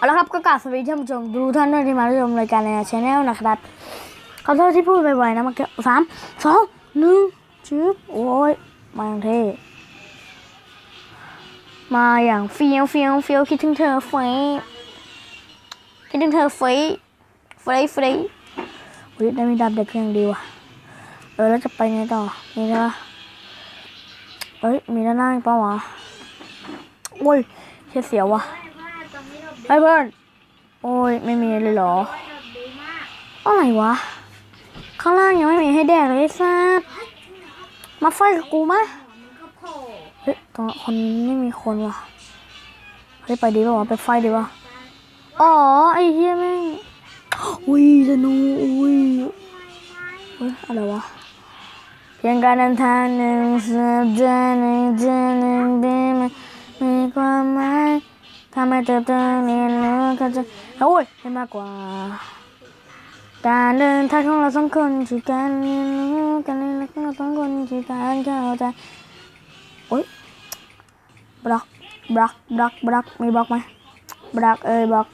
เอาละครับก็กราบสวัสดีท่านผู้ชมดูท่านด้วยที่มารับชมรายการในชแนลนะครับขอโทษที่พูดบ่อยๆนะเมื่อกี้สามสองหนึ่งจึ๊บโอ้ยมาอย่างเท่มาอย่างเฟี้ยวเฟี้ยวเฟี้ยวคิดถึงเธอเฟยคิดถึงเธอเฟยเฟยเฟยอุ้ยได้มีดาบเด็กเพียงดีว่ะเออแล้วจะไปไงต่อนี่นะเอ้ยมีด้านหน้าอีกเปล่าวะโอ้ยเสียเสียวว่ะ ฮ้ยเพื่อนโอ้ยไม่มีเลยเหรออะไรวะ ข้างล่างยังไม่มีให้แดกเลยไอ้สัสมาไฟกับกูมะเฮ้ยตรงคนไม่มีคนว่ะเฮ้ยไปดีป่าวะไปไฟดีป่ะอ๋อไอ้เฮียแม่งอุ้ยธนูอุ้ยเฮ้ยอะไรวะเพียงการเดินทางหนึ่งสัปดาห์หนึ่งเดือนหนึ่งปีมันมีความหมาย ทำให้เติบโตเรียนรู้เข้าใจโอ้ยให้มากกว่า การเดินทางของเราสองคนคือการเรียนรู้การเรียนรู้ของเราสองคนคือการเข้าใจโอ้ยบล็อกบล็อกบล็อกบล็อกมีบล็อกไหมบล็อกเอ้ยบล็อก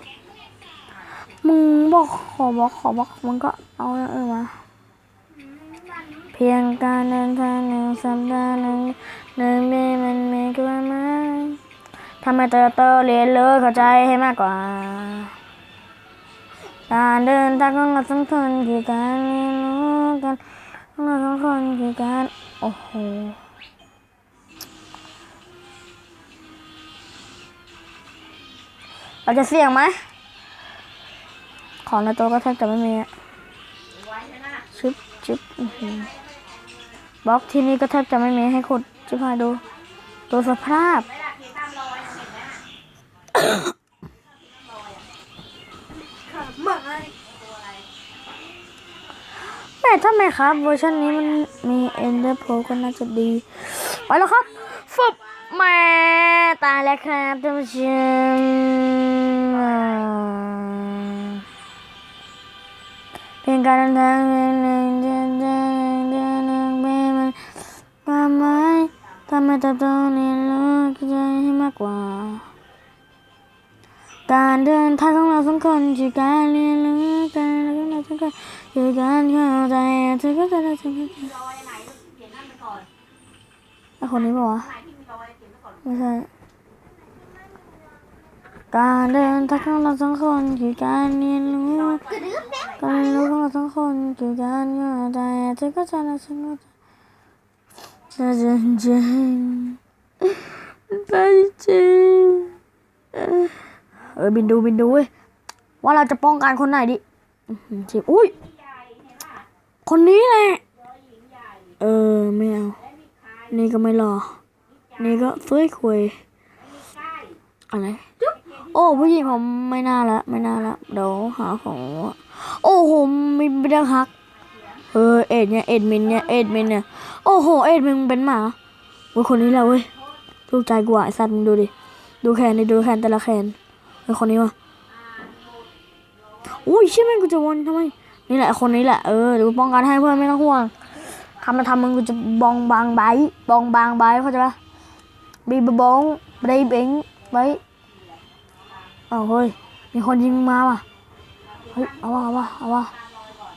มึงบอกขอบล็อกขอบล็อกมึงก็เอาออมาเพียงการเดินทางหนึ่งสัปดาห์หนึ่งหนึ่งปีมันไมีความหม ทำให้เติบโตเรียนรู้เข้าใจให้มากกว่า การเดินทางของเราสองคนคือการเรียนรู้กันของเราสองคนคือการโอ้โหเราจะเสี่ยงไหมของในตัวก็แทบจะไม่มีชึบชึบบล็อกที่นี่ก็แทบจะไม่มีให้ขุดชิบหายดู ตัวสภาพ แม่ถ้าไม่ครับเวอร์ชันนี้มันมีเอนเดอร์โ o ก็น่าจะดีไปแล้วครับฟึบแม่ตายแล้วครับท่านผู้ชมเพียงการเดินทางหนึ่งนึงเดือนเดือนเดือนหนึ่งปีมันความหมายทำให้เติบโตเรียนรู้เข้าใจให้มากกว่า การเดินทางของเราสองคนคือการเรียนรู้การเรียนรู้งเราสองคนคือการเข้าใจเธอก็จะได้ถึงไอคนนี้บอกว่าวะไม่ใช่การเดินทางของเราสองคนคือการเรียนรู้การเรียนรู้ของเราสองคนคือการเข้าใจเธอก็จะได้ถึงจะจริงจริงจริง เออบินดูบินดูเว้ยว่าเราจะป้องกันคนไหนดิอื้อหือจิอุ้ยคนนี้แหละเออไม่เอานี่ก็ไม่รอ นี่ก็เฟ้ยคุยอะไรโอ้ผู้หญิงผมไม่น่าละไม่น่าละเดี๋ยวหาของโอ้โหมีเรื่องฮักเออเอ็ดเนี่ยเอ็ดมินเนี่ยเอ็ดมินเนี่ยโอ้โหเอ็ดมินเป็นหมาเว้ยคนนี้แหละเว้ยถูกใจกว่าสัตว์มึงดูดิดูแขนดิดูแขนแต่ละแขน ไอคนนี้วะอุ้ยเชื่อแม่งกูจะวนทำไม นี่แหละคนนี้แหละ เออเดี๋ยวกูป้องกันให้เพื่อนไม่ต้องห่วงทำมาทำมึงกูจะบองบางใบบองบางใบเข้าใจปะบีบบองไดเบงไว้เอาเฮ้ย มีคนยิงมึงมาว่ะ เฮ้ย เอาวะเอาวะเอาวะ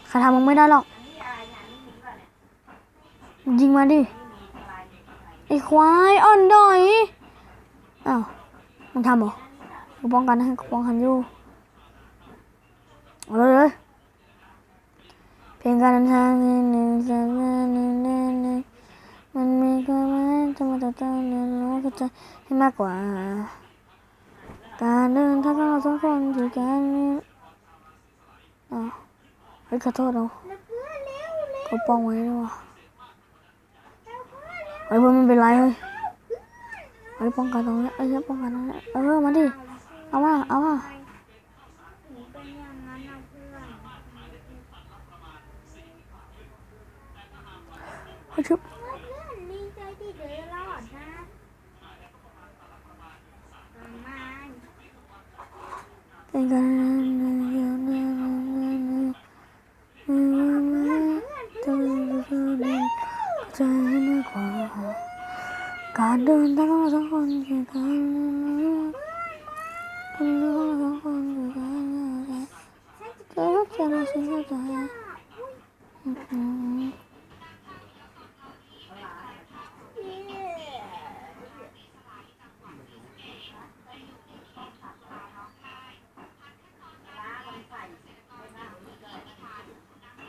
ใครทำมึงไม่ได้หรอก ยิงมาดิ ไอ้ควายอ่อนดอย อ้าว มึงทำเหรอ กูป้องกันให้กูป้องกันอยู่เอาเลยเพียงการทางหนึ่งหนึ่งสามหนึ่งหนึ่งหนึ่นมันมีความหมายจะมาต่อต้านเรียนรู้เข้าใจให้มากกว่า การเดินทางของเราสองคนคือการเรียนอ๋อเฮ้ยขอโทษเราเขาป้องไว้ด้วยว่ะเฮ้ยเพื่อนมันเป็นไรเฮ้ยเฮ้ยป้องกันตรงนี้เอ้ยป้องกันตรงนี้เออมาดิ เอาว่าเอาว่าเฮ้ ใจอืม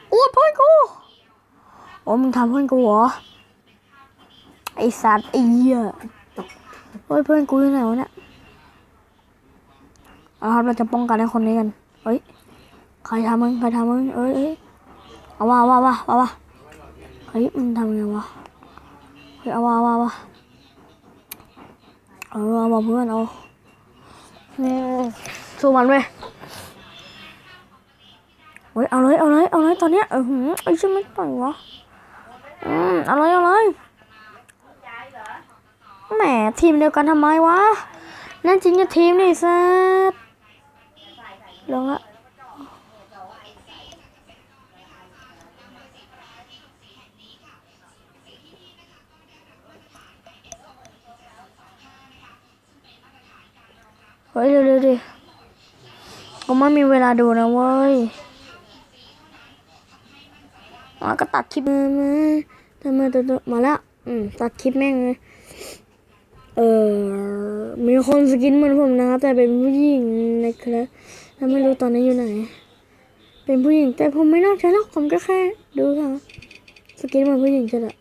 โอ้เพื่อนกูโอ้มึงทำเพื่อนกูเหรอ ไอสัตว์ไอเหี้ยโอ้ยเพื่อนกูอยู่ไหนวะเนี่ยเอาครับเราจะป้องกันไอ้คนนี้กัน เฮ้ย ครทำมึงใครทำมึงเอ้ยเอ้ยเอาว่าว่าว่าว่าว่าเฮ้ยมึงทำไงวะเฮ้ยเอาว่าว่าว่าเอาเอาว่าเพื่อนเอานี่สู้มันเว้ยเฮ้ยเอาเลยเอาเลยเอาเลยตอนเนี้ยเออหือไอ้ชิไม่ต่อยวะอืมเอาเลยเอาเลยแหมทีมเดียวกันทำไมวะนั่นจริงจะทีมนี่สัสลงละ เฮ้ยเร็วๆดิก็ไม่มีเวลาดูนะเว้ยอะก็ตัดคลิปมามาทำไมตัวมาแล้ว อืม ตัดคลิปแม่งเลยเออ มีคนสกินเหมือนผมนะครับ แต่เป็นผู้หญิงนะครับแล้วไม่รู้ตอนนี้อยู่ไหน เป็นผู้หญิง แต่ผมไม่น่าใช่หรอกผมก็แค่ ดูค่ะสกินเหมือนผู้หญิงใช่ละ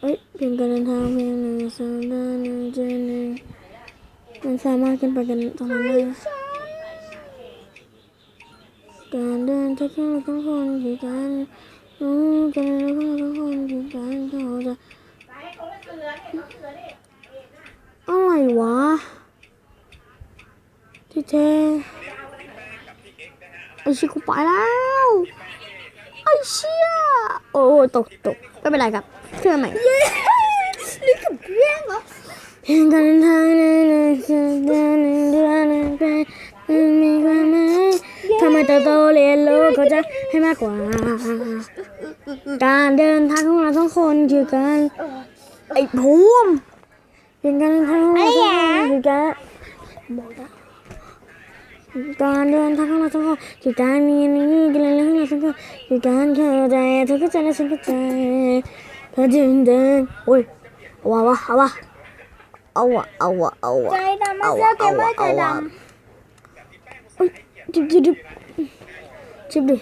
เอ้ยเพียงการเดินทางเพียงหนึ่งสัปดาห์หนึ่งเดือนหนึ่ง มันสามารถขึ้นไปกันตรงนั้นได้การเดินทางของเราทั้งคนคือการรู้การเดินทางของทั้งคนคือการเข้าใจอะไรวะที่เจไอชิคุไปแล้วไอเชี่ยโอ้ตกตกไม่เป็นไรครับเชื่อไหมเย้นี่กับเพื่อนเหรอเพี ยังการเดินทางในหนึ่งสัปดาห์หนึ่งเดือนหนึ่งปีมันมีความหมายทำไมเติบโตเรียนรู้เขาจะให้มากกว่า การเดินทางของเราทั้งคนคือการไอ้ภูมิเป็นการเดินทางของเราทุกคนคือการการเดินทางของเราทุกคนคือการมีนี่การเดินทางของเราทุกคนคือการเข้าใจเธอเข้าใจและฉันเข้าใจเธอจึงเดินโอ้ยเอาวะเอาว เอาวะเอาวะเอาวะใจดำไม่เสื้อเกมเมอร์ใจดเอ้ยจิบจิบจิบจิบดิ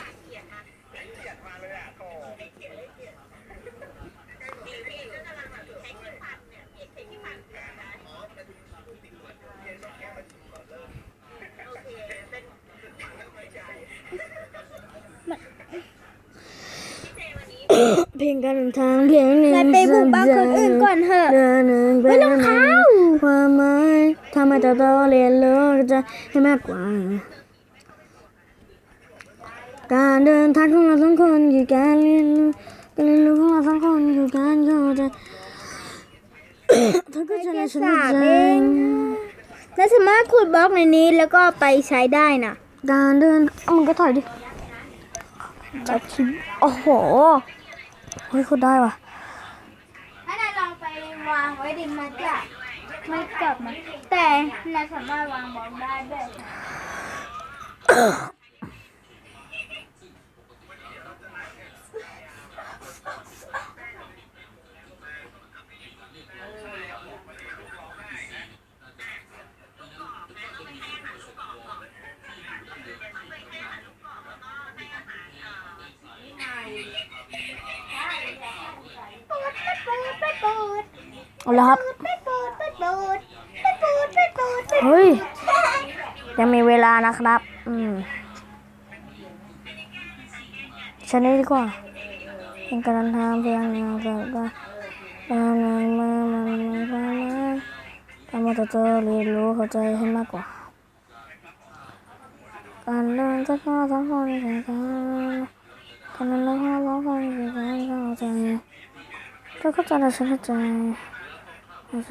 เพลงการเดินทางเพียงหนึ่งำนายไปบุกบ้านคนอื่นก่อนเถอะเดินหนึ่งไปไม่รองเท้าความหมายทำให้เติบโตเรียนรู้จะให้มากกว่า การเดินทางของเราสองคนคือการเรียนรู้การเรียนรู้ของเราสองคนคือการเข้าใจเธอก็จะได้ฉันเข้าใจนายสามารถขุดบล็อกในนี้แล้วก็ไปใช้ได้นะการเดินเอามึงก็ถอยดิจับชิมโอ้โห เฮ้ยคุณได้ว่ะถ้านายลองไปวางไว้ดิมันจะไม่กลับมาแต่นายสามารถวางบอกได้ด้วย นะครับ อืมชนี้ดีกว่าเป็นการทางเพียงหนึ่งสัปดาห์การนามามันมีความหมาทำให้เติบโตเรียนรู้เข้าใจให้มากกว่า การเดินจากข้อสองคนคือการการเดินจากข้อสองคนคือการเข้าใจเธอเข้าใจและฉันเข้าใจเข้าใจ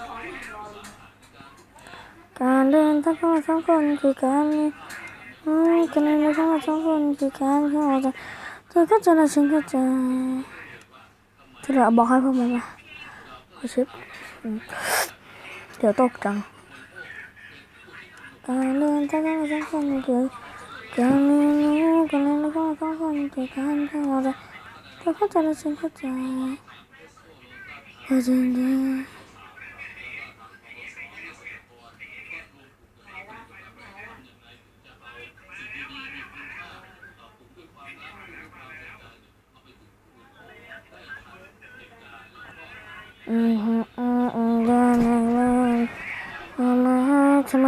เดินทางของเราสองคนคือการมีอืมการเดินทางของเราสองคนคือการที่เข้าใจเธอเข้าใจและฉันเข้าใจเธอเหลือบอกให้พวกมันว่ขอชิปเดี๋ยวตกจังการเดินทางของเราสองคนคือการมีนูการเดินทางของเราสองคนคือการที่เข้าใจเธอเข้าใจและฉันเข้าใจเข้าใจดีอื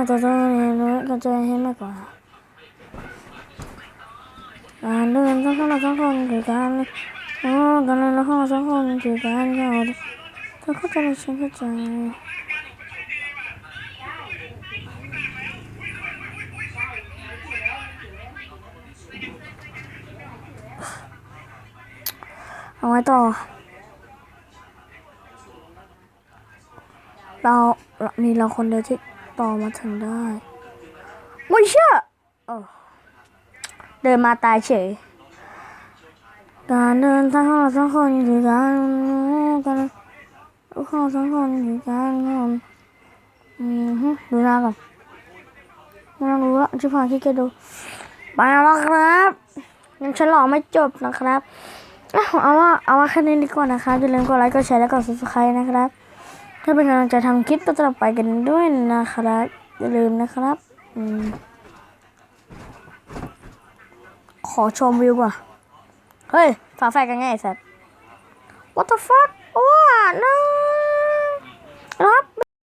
ฉันมาจะต้องเรียนรู้เข้าใจให้มากกว่าการเดินต้องเข้ามาสองคนคือการโอ้การเดินต้องเข้ามาสองคนคือการเข้าเธอเข้าใจฉันเข้าใจเอาไว้ต่อ เราเรามีเราคนเดียวที่ ต่อมาถึงได้ไม่เชื่อเดินมาตายเฉยการเดินทางของเราสองคนคือการรู้กันของเราสองคนคือการงอนอืมฮึดูหน้าก่อนไม่ต้องรู้ละชิบหายขี้เกียจดูไปแล้วครับยังฉลองไม่จบนะครับ เอาว่าเอาว่าแค่นี้ดีกว่านะครับอย่าลืมกดไลค์กดแชร์และกด subscribe นะครับ ถ้าเป็นกำลังใจทำคลิปต่อไปกันด้วยนะครับอย่าลืมนะครับอขอชมวิวก่อนเฮ้ยฝาแฝดกันไงไอ้สัตว์ what the fuck ว้าน้องครับ